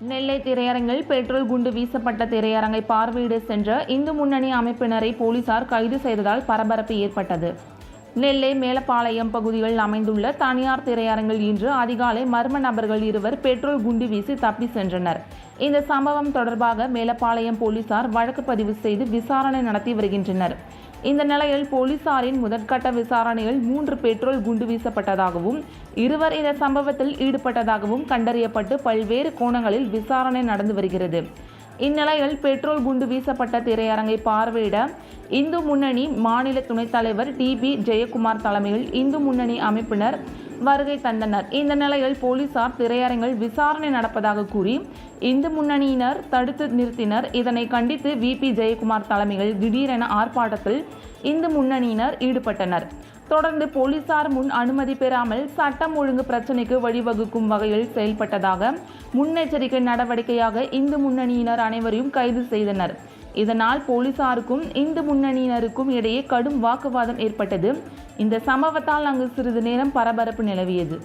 நெல்லை திரையரங்கில் பெட்ரோல் குண்டு வீசப்பட்ட திரையரங்கை பார்வையிட சென்ற இந்து முன்னணி அமைப்பினரை போலீசார் கைது செய்ததால் பரபரப்பு ஏற்பட்டது. நெல்லை மேலப்பாளையம் பகுதியில் அமைந்துள்ள தனியார் திரையரங்கில் இன்று அதிகாலை மர்ம நபர்கள் இருவர் பெட்ரோல் குண்டு வீசி தப்பி சென்றனர். இந்த சம்பவம் தொடர்பாக மேலப்பாளையம் போலீசார் வழக்கு பதிவு செய்து விசாரணை நடத்தி வருகின்றனர். இந்த நிலையில் போலீசாரின் முதற்கட்ட விசாரணையில் மூன்று பெட்ரோல் குண்டு வீசப்பட்டதாகவும் இருவர் இந்த சம்பவத்தில் ஈடுபட்டதாகவும் கண்டறியப்பட்டு பல்வேறு கோணங்களில் விசாரணை நடந்து வருகிறது. இந்நிலையில் பெட்ரோல் குண்டு வீசப்பட்ட திரையரங்கை பார்வையிட இந்து முன்னணி மாநில துணைத் தலைவர் டிபி ஜெயக்குமார் தலைமையில் இந்து முன்னணி அமைப்பினர் வருகை தந்தனர். இந்த நிலையில் போலீசார் திரையரங்கில் விசாரணை நடப்பதாக கூறி இந்து முன்னணியினர் தடுத்து நிறுத்தினர். இதனை கண்டித்து விபி ஜெயக்குமார் தலைமையில் திடீரென ஆர்ப்பாட்டத்தில் இந்து முன்னணியினர் ஈடுபட்டனர். தொடர்ந்து போலீசார் முன் அனுமதி பெறாமல் சட்டம் ஒழுங்கு பிரச்சினைக்கு வழிவகுக்கும் வகையில் செயல்பட்டதாக முன்னெச்சரிக்கை நடவடிக்கையாக இந்து முன்னணியினர் அனைவரையும் கைது செய்தனர். இதனால் போலீசாருக்கும் இந்து முன்னணியினருக்கும் இடையே கடும் வாக்குவாதம் ஏற்பட்டது. இந்த சம்பவத்தால் அங்கு சிறிது நேரம் பரபரப்பு நிலவியது.